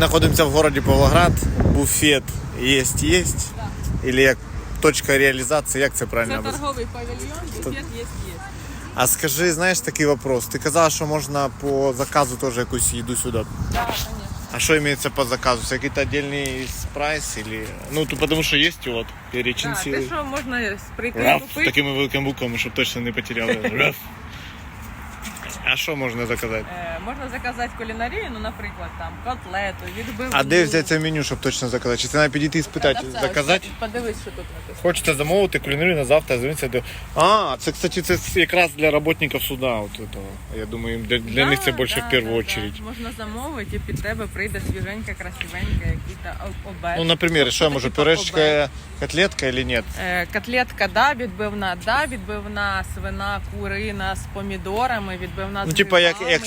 Знаходимося в городі Павлоград, буфет єсть єсть. Или як точка реалізації, як це правильно? Це торговий павільйон, буфет є є. А скажи, знаєш такий вопрос? Ти казала, що можна по заказу теж якусь їду сюди. Да, конечно. А что имеется по заказу? Це який-то отдельный прайс или... Ну, то потому что есть вот перечень Да, сил. те, що можна прийти Раф, купити. такими великими буквами, щоб точно не потеряли. Раф. А що можна заказати? Е, можна заказати кулінарію, ну, наприклад, там котлету, відбивну. А де взяти це меню, щоб точно заказати? Чи це треба підійти і спитати? Продавця, Заказати? ось, Подивись, що тут написано. Хочете замовити кулінарію на завтра, зверніться до... А, це, кстати, це якраз для работників суда. От этого. Я думаю, їм для, для них це Да, більше да, в першу да, очередь. да. Можна замовити, і під тебе прийде свіженька, красивенька, який-то обед. Ну, наприклад, що я можу, Типа пюрешечка, котлетка или нет? Е, Котлетка, да, відбивна, да, відбивна свина, курина з помідорами, відбивна з Ну, типа, як- грибами, як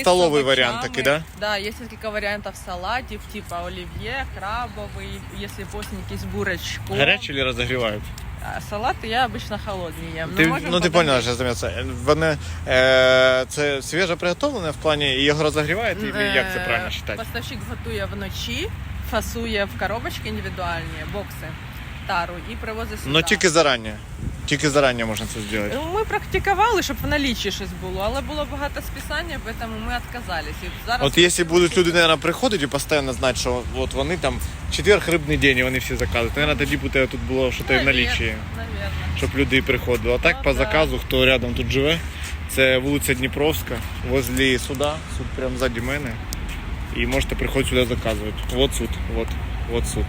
столовий варіант такий, да? Да, є кілька варіантів салатів, типа олів'є, крабовий, якщо постненький з бурочком. Гарячі чи розогрівають? А Салати я обично холодні їм. Ти, можемо ну ти подивитися. поняла, що займається. Вони е, це свіже приготовлене в плані і його розогрівають, і як це Е, правильно вважати? Поставщик готує вночі, фасує в коробочки індивідуальні, бокси, тару і привозить сюди. Ну тільки зарані. Тільки зарані можна це зробити. Ну, Ми практикували, щоб в наліччі щось було, але було багато списання, тому ми відказались. І зараз От якщо будуть люди, наверное, приходити і постійно знати, що от вони там четверг рибний день, і вони всі заказують. Наверное, тоді буде тут було щось в наліччі, Навірно. щоб люди приходили. А так Ну, по да. заказу, хто рядом тут живе, це вулиця Дніпровська, возле суда, суд прямо ззаді мене. І можете приходити сюди заказувати. От суд, от, от суд.